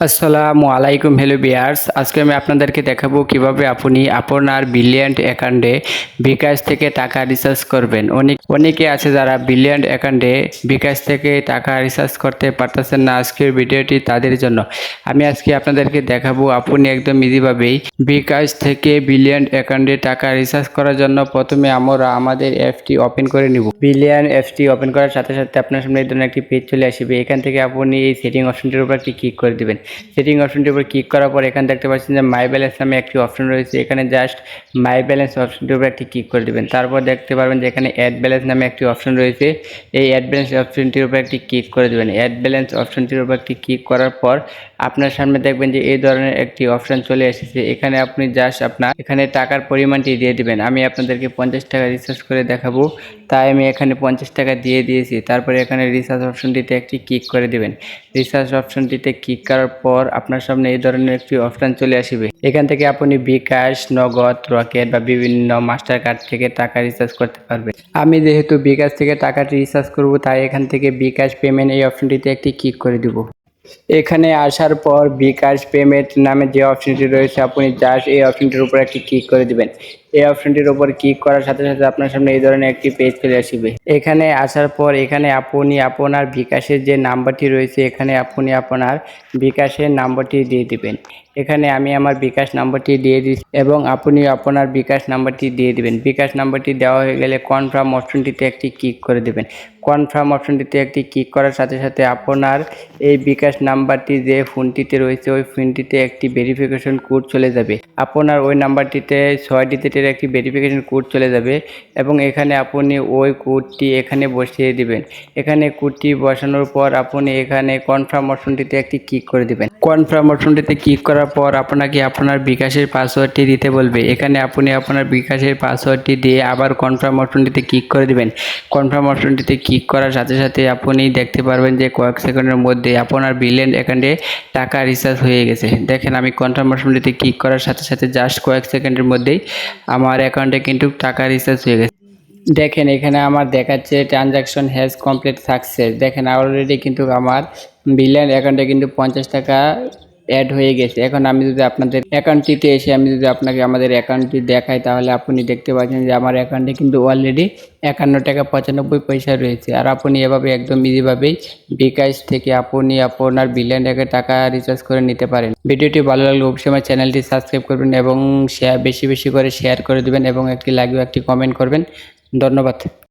আসসালামু আলাইকুম হ্যালো বিয়ার্স আজকে আমি আপনাদেরকে দেখাবো কীভাবে আপনি আপনার বিলিয়ন্ট অ্যাকাউন্টে বিকাশ থেকে টাকা রিচার্জ করবেন। অনেক অনেকে আছে যারা বিলিয়ন্ট অ্যাকাউন্টে বিকাশ থেকে টাকা রিচার্জ করতে পারতেছেন না আজকের ভিডিওটি তাদের জন্য। আমি আজকে আপনাদেরকে দেখাবো আপনি একদম ইজিভাবেই বিকাশ থেকে বিলিয়ন্ট অ্যাকাউন্টে টাকা রিচার্জ করার জন্য প্রথমে আমরা আমাদের অ্যাপটি ওপেন করে নিব। বিলিয়ন অ্যাপটি ওপেন করার সাথে সাথে আপনার সামনে এই ধরনের একটি পেজ চলে আসবে। এখান থেকে আপনি এই সেটিং অপশনটির উপর একটি ক্লিক করে দিবেন। সেটিং অপশনটির উপর ক্লিক করার পর এখানে দেখতে পাচ্ছেন যে মাই ব্যালেন্স নামে একটি অপশন রয়েছে। এখানে জাস্ট মাই ব্যালেন্স অপশনটির উপর একটি ক্লিক করে দেবেন। তারপর দেখতে পারবেন যে এখানে অ্যাড ব্যালেন্স নামে একটি অপশন রয়েছে। এই অ্যাড ব্যালেন্স অপশনটির উপর একটি ক্লিক করে দিবেন। অ্যাড ব্যালেন্স অপশনটির উপর একটি ক্লিক করার পর আপনার সামনে দেখবেন যে এই ধরনের একটি অপশন চলে এসেছে। এখানে আপনি জাস্ট আপনার এখানে টাকার পরিমাণটি দিয়ে দিবেন। আমি আপনাদেরকে পঞ্চাশ টাকা রিচার্জ করে দেখাবো। তাই আমি এখানে পঞ্চাশ টাকা দিয়ে দিয়েছি। তারপরে এখানে রিচার্জ অপশনটিতে একটি ক্লিক করে দিবেন। রিচার্জ অপশনটিতে ক্লিক করার পর আপনার সামনে এই ধরনের একটি অপশন চলে আসবে। এখান থেকে আপনি বিকাশ, নগদ, রকেট বা বিভিন্ন মাস্টার কার্ড থেকে টাকা রিচার্জ করতে পারবেন। আমি যেহেতু বিকাশ থেকে টাকাটি রিচার্জ করব, তাই এখান থেকে বিকাশ পেমেন্ট এই অপশনটিতে একটি ক্লিক করে দিব। এখানে আসার পর বিকাশ পেমেন্ট নামে যে অপশনটি রয়েছে, আপনি জাস্ট এই অপশনটির উপর একটি ক্লিক করে দিবেন। এই অপশনটির উপর ক্লিক করার সাথে সাথে আপনার সামনে এই ধরনের একটি পেজ চলে আসবে। এখানে আসার পর এখানে আপনি আপনার বিকাশের যে নাম্বারটি রয়েছে, এখানে আপনি আপনার বিকাশের নাম্বারটি দিয়ে দিবেন। এখানে আমি আমার বিকাশ নাম্বারটি দিয়ে দিচ্ছি এবং আপনি আপনার বিকাশ নাম্বারটি দিয়ে দিবেন। বিকাশ নাম্বারটি দেওয়া হয়ে গেলে কনফার্ম অপশনটিতে একটি ক্লিক করে দেবেন। কনফার্ম অপশনটিতে একটি ক্লিক করার সাথে সাথে আপনার এই বিকাশ নাম্বারটি যে ফোনটিতে রয়েছে, ওই ফোনটিতে একটি ভেরিফিকেশন কোড চলে যাবে। আপনার ওই নাম্বারটিতে ছয় ডিজিটের একটি ভেরিফিকেশন কোড চলে যাবে এবং এখানে আপনি ওই কোডটি এখানে বসিয়ে দিবেন। এখানে কোডটি বসানোর পর আপনি এখানে কনফার্ম অপশনটিতে একটি ক্লিক করে দিবেন। কনফার্ম অপশনটিতে ক্লিক করার পর আপনাকে আপনার বিকাশের পাসওয়ার্ডটি দিতে বলবে। এখানে আপনি আপনার বিকাশের পাসওয়ার্ডটি দিয়ে আবার কনফার্ম অপশনটিতে ক্লিক করে দিবেন। কনফার্ম অপশনটিতে ক্লিক করার সাথে সাথে আপনি দেখতে পারবেন যে কয়েক সেকেন্ডের মধ্যে আপনার বিলিয়ন অ্যাকাউন্টে টাকা রিচার্জ হয়ে গেছে। দেখেন আমি কনফার্ম অপশনটিতে ক্লিক করার সাথে সাথে জাস্ট কয়েক সেকেন্ডের মধ্যেই আমার অ্যাকাউন্টে কিন্তু টাকা রিচার্জ হয়ে গেছে। দেখেন, এখানে আমার দেখাচ্ছে ট্রানজাকশন হ্যাজ কমপ্লিট সাকসেস দেখেন অলরেডি কিন্তু আমার বিলিয়ন অ্যাকাউন্টে কিন্তু পঞ্চাশ টাকা অ্যাড হয়ে গেছে। এখন আমি যদি আপনাদের অ্যাকাউন্টটিতে এসে আমি যদি আপনাকে আমাদের অ্যাকাউন্টটি দেখাই, তাহলে আপনি দেখতে পাচ্ছেন যে আমার অ্যাকাউন্টে কিন্তু অলরেডি একান্ন টাকা পঁচানব্বই পয়সা রয়েছে। আর আপনি এভাবে একদম ইজিভাবেই বিকাশ থেকে আপনি আপনার বিলিয়ন টাকা টাকা রিচার্জ করে নিতে পারেন। ভিডিওটি ভালো লাগলে অবশ্যই চ্যানেলটি সাবস্ক্রাইব করবেন এবং শেয়ার বেশি বেশি করে শেয়ার করে দেবেন এবং একটি ও একটি কমেন্ট করবেন। ধন্যবাদ।